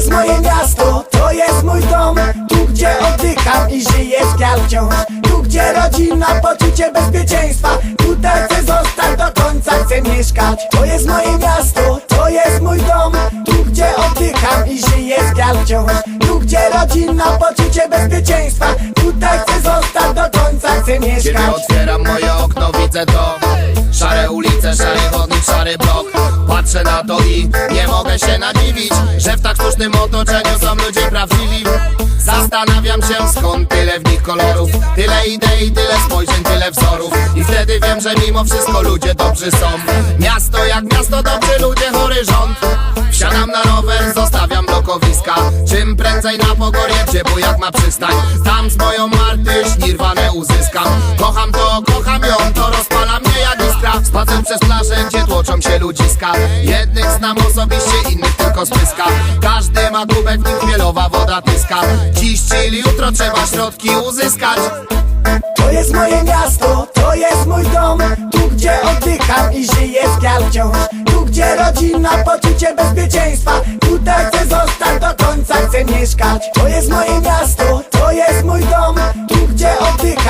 jest moje miasto, to jest mój dom. Tu gdzie oddycham i żyję z wiar wciąż Tu gdzie rodzina, poczucie bezpieczeństwa. Tutaj chcę zostać do końca, chcę mieszkać. To jest moje miasto, to jest mój dom. Tu gdzie oddycham i żyję z wiar wciąż Tu gdzie rodzina, poczucie bezpieczeństwa. Tutaj chcę zostać do końca, chcę Kiedy mieszkać. otwieram moje okno widzę to. Szare ulice, szary chodnik, szary blok. Patrzę na to i nie mogę się nadziwić Że w sztucznym otoczeniu są ludzie prawdziwi. Zastanawiam się skąd tyle w nich kolorów. Tyle idei, tyle spojrzeń, tyle wzorów. I wtedy wiem, że mimo wszystko ludzie dobrzy są. Miasto jak miasto, dobrzy ludzie, horyzont Wsiadam na rower, zostawiam blokowiska. Czym prędzej na Pogorje, gdzie bujak ma przystań. Tam z moją Marty śnirwane uzyskam. Kocham to, kocham ją, to rozpala mnie jak iskra. Spacer przez plażę, gdzie tłoczą się ludziska znam osobiście, innych tylko z pyska. Każdy ma kubek, w nim woda tyska. Dziś, czyli jutro trzeba środki uzyskać. To jest moje miasto, to jest mój dom. Tu gdzie oddycham i żyję z wiar wciąż. Tu gdzie rodzina, poczucie bezpieczeństwa. Tutaj chcę zostać do końca, chcę mieszkać. To jest moje miasto,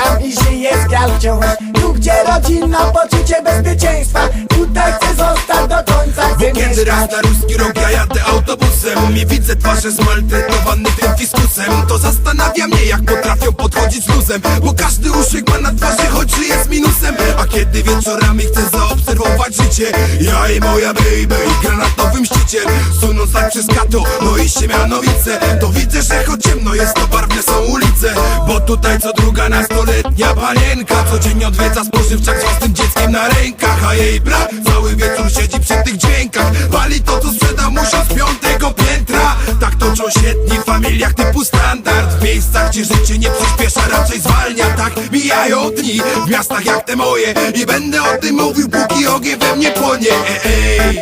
oddycham i żyję z wiar wciąż Tu gdzie rodzina, poczucie bezpieczeństwa. Tutaj chcę zostać do końca, Bo kiedy raz na ruski rok ja jadę autobusem. I widzę twarze zmaltretowany tym fiskusem To zastanawia mnie jak potrafią podchodzić z luzem Bo każdy uśmiech ma na twarzy, choć żyje z minusem kiedy wieczorami chcę zaobserwować życie. Ja i moja baby granatowym szczycie. Sunąc tak przez kato, no i Siemianowice. To widzę, że choć ciemno jest, to barwne są ulice. Bo tutaj co druga nastoletnia panienka Codziennie odwiedza spożywczak z własnym dzieckiem na rękach. A jej brat cały wieczór siedzi przy tych dźwiękach. Pali to, życie nie przyspiesza, raczej zwalnia Tak mijają dni w miastach jak te moje. I będę o tym mówił, póki ogień we mnie płonie. Ej, ej.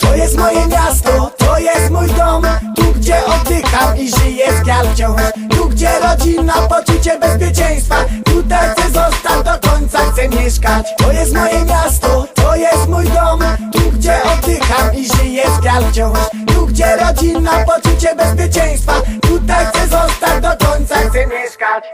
To jest moje miasto, to jest mój dom. Tu gdzie oddycham i żyję z wiar wciąż Tu gdzie rodzina, poczucie bezpieczeństwa. Tutaj chcę mieszkać. To jest moje miasto, to jest mój dom. Tu gdzie oddycham i żyję z wciąż. Tu gdzie rodzina, poczucie bezpieczeństwa. Tutaj chcę zostać do końca, chcę mieszkać